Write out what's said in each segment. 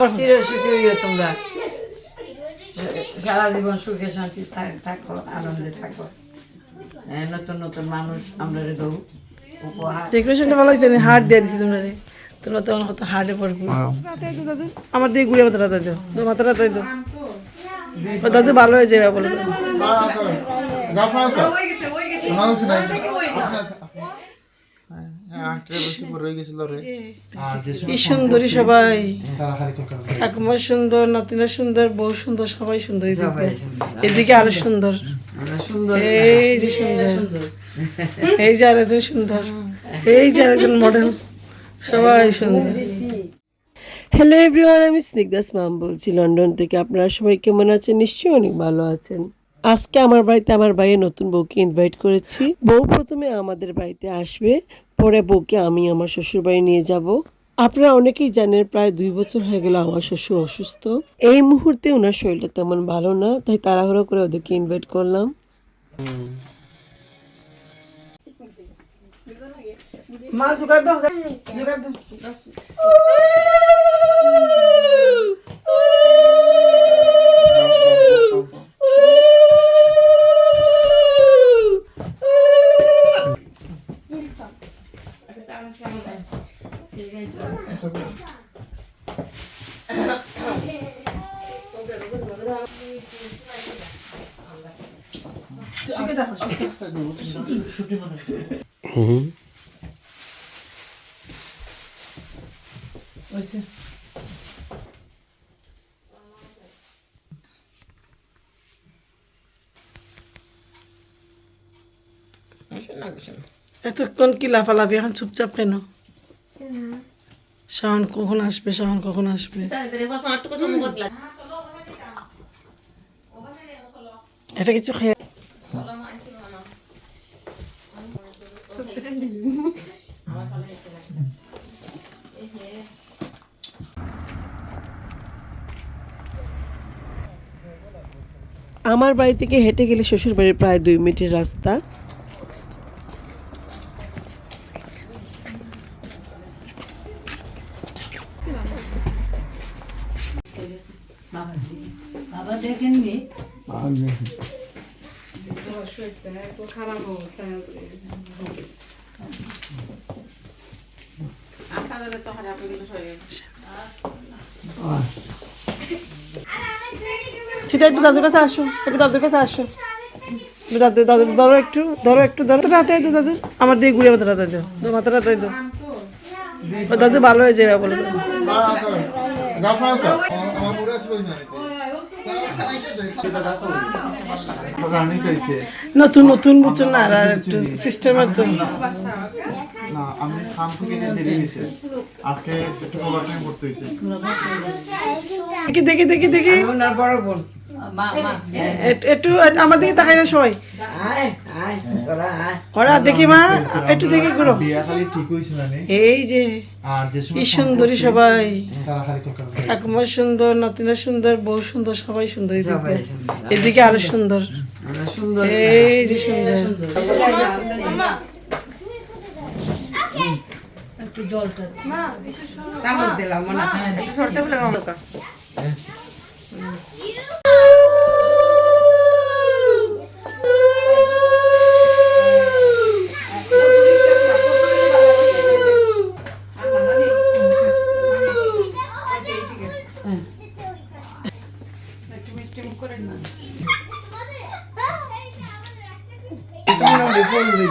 হইও তোমরা। সারা জীবন সুখে শান্তি থাক- থাকো আনন্দে থাকো। হ্যাঁ, নতুন নতুন মানুষ আমরা উপহার। ডেকোরেশনটা ভালো হয়েছে হার্ট দিয়ে দিছি তোমরা রে। তোমরা তোমার কত হার্টে পড়ব দাদু আমার দিয়ে ঘুরে দাও। দাও। দাদু ভালো হয়ে যাবে বলে দাও। গাফরাকা হাউস নাই কি সুন্দরী সবাই। ঠাকুমা সুন্দর নাতিনা সুন্দর বউ সুন্দর সবাই সুন্দর। এদিকে। এদিকে আরও সুন্দর। সুন্দর। এই যে সুন্দর। এই যে আরেকজন সুন্দর। এই যে আরেকজন মডেল সবাই সুন্দর। হ্যালো এভরিওয়ান আমি স্নিগ্ধাস মাম বলছি লন্ডন থেকে। আপনারা সবাই কেমন আছেন? নিশ্চয়ই অনেক ভালো আছেন। আজকে আমার বাড়িতে আমার ভাইয়ের নতুন বউকে ইনভাইট করেছি। বউ প্রথমে আমাদের বাড়িতে আসবে, পরে বউকে আমি আমার শ্বশুর বাড়ি নিয়ে যাব। আপনারা অনেকেই জানেন, প্রায় দুই বছর হয়ে গেল আমার শ্বশুর অসুস্থ। এই মুহূর্তে ওনার শরীরটা তেমন ভালো না, তাই তাড়াহুড়ো করে ওদেরকে ইনভাইট করলাম। মা, জোগাড় দাও জোগাড় দাও। শিখে দেখো শিখে হয়েছে এতক্ষণ কি লাফালাফি এখন চুপচাপ কেন শাওন কখন আসবে শাওন কখন আসবে? এটা কিছু খেয়ে আমার বাড়ি থেকে হেঁটে গেলে শ্বশুর বাড়ির প্রায় দুই মিনিটের রাস্তা। দেখেননি? সেটা একটু দাদুর কাছে আসো একটু দাদুর কাছে আসো। দাদু দাদু ধরো একটু ধরো একটু ধরো রাতে দাও দাদু। আমার দিয়ে ঘুরে মাথাটা তাই দাও তোর মাথাটা তাই দাও। দাদু ভালো হয়ে যাবে বলে। নতুন নতুন বুঝছ না আর একটু সিস্টেম আছে না আমি খান থেকে দেরি নিছে আজকে একটু ওভার করতে হইছে দেখি দেখি দেখি দেখি। ওনার বড় বোন। এ- একটু আমার দিকে তাকাই না সবাই। ওরা দেখি মা একটু দেখি করো বিয়া খালি ঠিক হইছে না নে। এই যে কি সুন্দরী সবাই। তারা খালি কোকা ঠাকুমা সুন্দর নাতিনা সুন্দর বউ সুন্দর সবাই সুন্দর এদিকে। এদিকে আরও সুন্দর। এই যে সুন্দর। চামচ দিলাম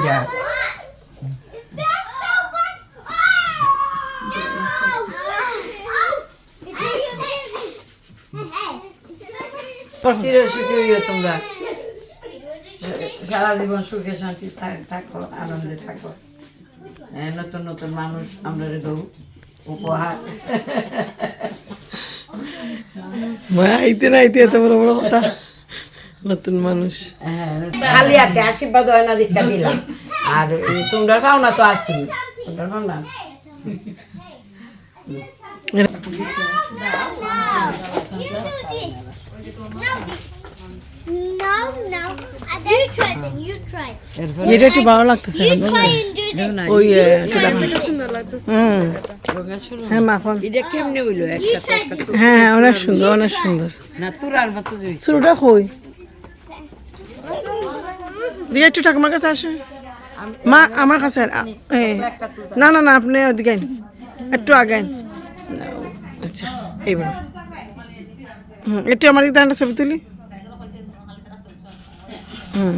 যা চির সুখী হইও তোমরা। সারা জীবন সুখে শান্তি থাক- আনন্দে থাকো। হ্যাঁ, নতুন নতুন মানুষ আমরা দেবো। উপহার। আইতে না আইতে এত বড় বড় কথা। নতুন মানুষ। হ্যাঁ, খালি হাতে আশীর্বাদ হয় না দীক্ষা দিলাম। আর তোমরা খাও না তো আছি তোমরা খাও না. এটা একটু ভালো লাগতেছে. ওই শোনো হ্যাঁ মাখন এটা কেমনে হইল? একসাথে হ্যাঁ হ্যাঁ অনেক সুন্দর অনেক সুন্দর। না তুরার মতো যে শুরুটা কই? দিয়ে একটু ঠাকুমার কাছে আসে মা আমার কাছে না না না আপনি ওদিকে একটু আগে আচ্ছা এইবার। হুম একটু আমার দিকে ছবি তুলি। হুম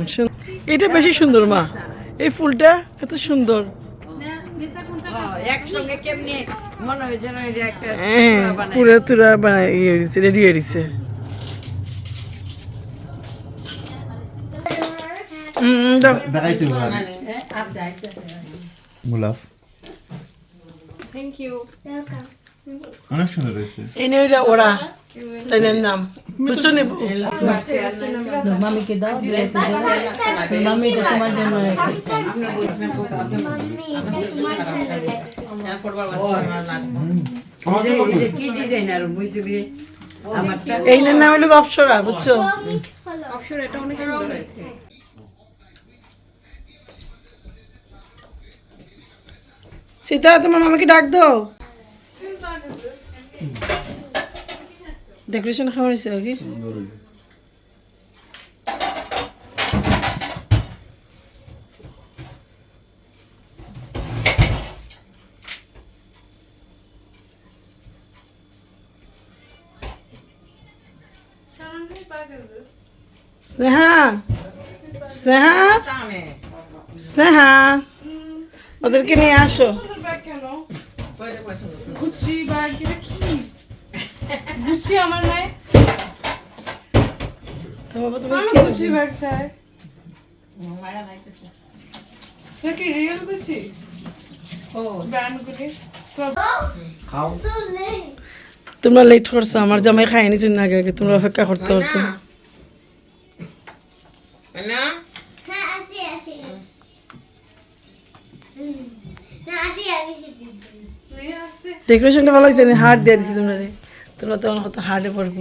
এটা বেশি সুন্দর মা। এই ফুলটা এত সুন্দর। হ্যাঁ, একসঙ্গে কেমনে মনে হয় যেন এটা একটা হ্যাঁ চূড়া বানায়। পুরো তুরা বানাই ইয়ে রেডি হয়ে দিছে হুম দাও। দেখাই তুমি গোলাপ Welcome. অনেক সুন্দর হয়েছে। এই নিয়ে ওরা তাই নাম। বুঝছ নি? মামিকে দাও মামি এটা তোমার জন্য এটা-? এটা কি ডিজাইনার বুঝছি বিয়ে এই নাম হইল অপসরা বুঝছ? Hello. সীতা তোমার মামাকে ডাক দাও। ডেকোরেশন খাওয়া হয়েছে কি? স্নেহা স্নেহা স্নেহা ওদেরকে নিয়ে আসো। গুচি ব্যাগ এটা কি? গুচি আমার নাই। গুচি ব্যাগ চাই। এটা কি রিয়েল গুচি ও। ব্র্যান্ড গুলি। তোমরা লেট করছ আমার জামাই খাইনি জন্য আগে আগে তোমরা অপেক্ষা করতে পারতো ডেকোরেশনটা ভালো হয়েছে হার্ট দিয়ে দিছি তোমরা রে। তোমরা তো আমার কত হার্টে পড়ব।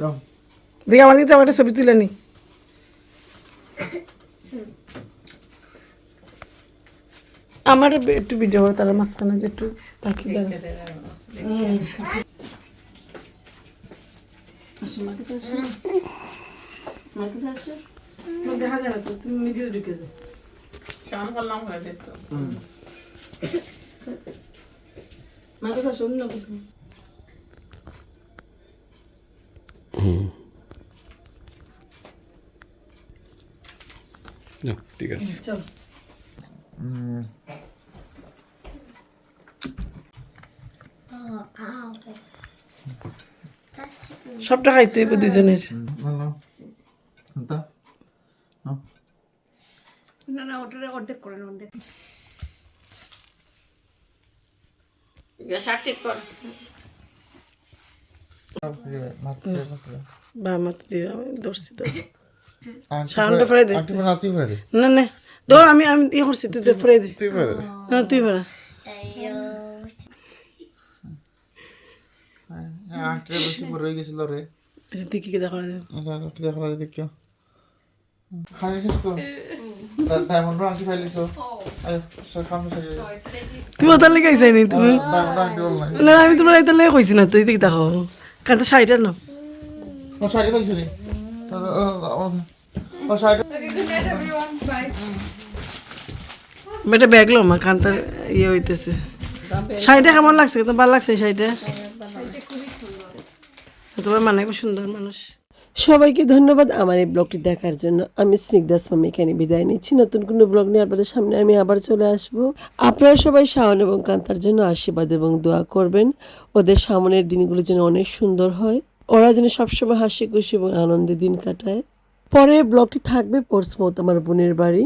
দাও। দেখি আমার দিকে একটা ছবি তুলে নি। আমার একটু ভিডিও হবে তারা মাঝখানে যে একটু পাখি তোমার দেখা যায় না তো তুমি নিজে ঢুকে যাও। মার কাছে আসো অন্য কোথাও। চলো উম, Oh, ow. That's chicken. সবটা খাইতে দুজনের নাও, নাও। দাও। নাও। না না ওটা অর্ধেক করেন অর্ধেক শার্ট ঠিক কর বা আমার দিয়ে আমি ধরছি তো আন্টি সাউন্ডটা ফ্রাই- ফেলে দে। আন্টি ফ্রাই, তুই ফ্রাই দে। না না ধর আমি আমি ইয়ে করছি তুই তো ফ্রাই দে। তুই ফ্রাই। না তুই ফেরা। Ayo. হ্যাঁ, আন্টিটা বেশি বড় হয়ে গেছিল রে। আচ্ছা কি দেখা দেখা তো। ডায়মন্ড তুই ওটার লেগে আইসাই নি? তুমি না আমি তোমার এটার লেগে কইছি না তুই দিকে দেখো কাতে শাড়িটা না? ও শাড়ি ও. বেটা ব্যাগ লো মা কান্তার ইয়ে হইতেছে। শাড়িটা কেমন লাগছে তো ভালো লাগছে এই শাড়িটা তোমার মানে খুব সুন্দর মানুষ সবাইকে ধন্যবাদ আমার এই ব্লগটি দেখার জন্য। আমি স্নিগ্ধা মামি এখানে বিদায় নিচ্ছি। নতুন কোনো ব্লগ নিয়ে আপনাদের সামনে আমি আবার চলে আসব। আপনারা সবাই শাওন এবং কান্তার জন্য আশীর্বাদ এবং দোয়া করবেন। ওদের সামনের দিনগুলো যেন অনেক সুন্দর হয়। ওরা যেন সবসময় হাসি খুশি এবং আনন্দে দিন কাটায়। পরের ব্লগটি থাকবে পরশু আমার বোনের বাড়ি।